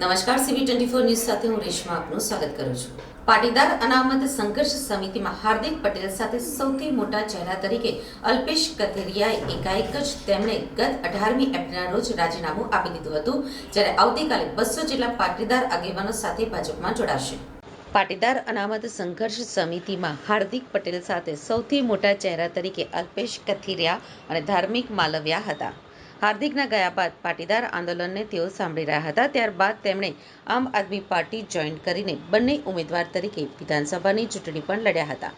નમસ્કાર સીવી twenty four news સાથે હું રેશમા આપનું સ્વાગત કરું છું. પાટીદાર અનામત સંઘર્ષ સમિતિમાં હાર્દિક પટેલ સાથે સૌથી મોટા ચહેરા તરીકે અલ્પેશ કથેરિયાએ એકાએક જ તેમણે ગત અઢારમી એપ્રિલના રોજ રાજીનામું આપી દીધું હતું, જ્યારે આવતીકાલે બસો જેટલા પાટીદાર આગેવાનો સાથે ભાજપમાં જોડાશે. પાટીદાર અનામત સંઘર્ષ સમિતિમાં હાર્દિક પટેલ સાથે સૌથી મોટા ચહેરા તરીકે અલ્પેશ કથિરિયા અને ધાર્મિક માલવ્યા હતા. હાર્દિકના ગયા બાદ પાટીદાર આંદોલનને તેઓ સાંભળી રહ્યા હતા. ત્યારબાદ તેમણે આમ આદમી પાર્ટી જોઈન કરીને બંને ઉમેદવાર તરીકે વિધાનસભાની ચૂંટણી પણ લડ્યા હતા.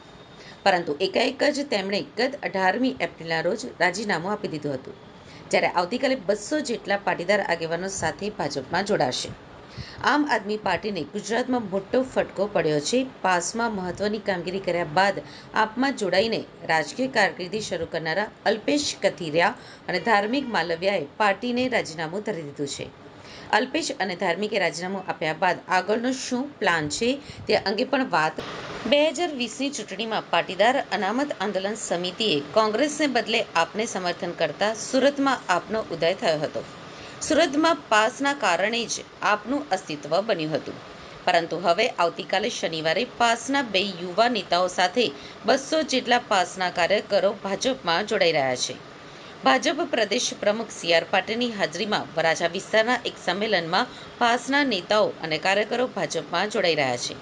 પરંતુ એકાએક જ તેમણે ગત અઢારમી એપ્રિલના રોજ રાજીનામું આપી દીધું હતું. જ્યારે આવતીકાલે બસો જેટલા પાટીદાર આગેવાનો સાથે ભાજપમાં જોડાશે. આમ આદમી પાર્ટીને ગુજરાતમાં મોટો ફટકો પડ્યો છે. પાસમાં મહત્વની કામગીરી કર્યા બાદ આપમાં જોડાઈને રાજકીય કારકિર્દી શરૂ કરનારા અલ્પેશ કથિરિયા અને ધાર્મિક માલવ્યાએ પાર્ટીને રાજીનામું ધરી દીધું છે. અલ્પેશ અને ધાર્મિકે રાજીનામું આપ્યા બાદ આગળનો શું પ્લાન છે તે અંગે પણ વાત બે હજાર વીસની ચૂંટણીમાં પાટીદાર અનામત આંદોલન સમિતિએ કોંગ્રેસને બદલે આપને સમર્થન કરતા સુરતમાં આપનો ઉદય થયો હતો. સુરતમાં પાસના કારણે જ આપનું અસ્તિત્વ બન્યું હતું. પરંતુ હવે આવતીકાલે શનિવારે પાસના બે યુવા નેતાઓ સાથે બસો જેટલા પાસના કાર્યકરો ભાજપમાં જોડાઈ રહ્યા છે. ભાજપ પ્રદેશ પ્રમુખ સી આર પાટીલની હાજરીમાં વરાછા વિસ્તારના એક સંમેલનમાં પાસના નેતાઓ અને કાર્યકરો ભાજપમાં જોડાઈ રહ્યા છે.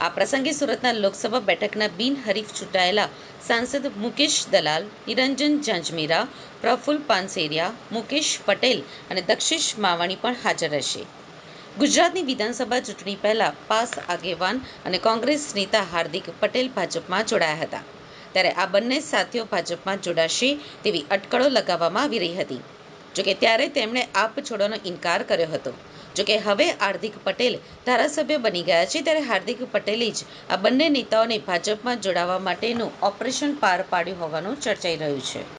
આ પ્રસંગે સુરતના લોકસભા બેઠકના બિનહરીફ ચૂંટાયેલા સાંસદ મુકેશ દલાલ, નિરંજન ઝાંઝમીરા પ્રફુલ્લ પાનસેરિયા, મુકેશ પટેલ અને દક્ષિશ માવાણી પણ હાજર રહેશે. ગુજરાતની વિધાનસભા ચૂંટણી પહેલા પાસ આગેવાન અને કોંગ્રેસ નેતા હાર્દિક પટેલ ભાજપમાં જોડાયા હતા. ત્યારે આ બંને સાથીઓ ભાજપમાં જોડાશે તેવી અટકળો લગાવવામાં આવી રહી હતી. જોકે ત્યારે તેમણે આપ છોડવાનો ઇનકાર કર્યો હતો. જોકે હવે હાર્દિક પટેલ ધારાસભ્ય બની ગયા છે, ત્યારે હાર્દિક પટેલે જ આ બંને નેતાઓને ભાજપમાં જોડાવા માટેનું ઓપરેશન પાર પાડ્યું હોવાનું ચર્ચાઈ રહ્યું છે.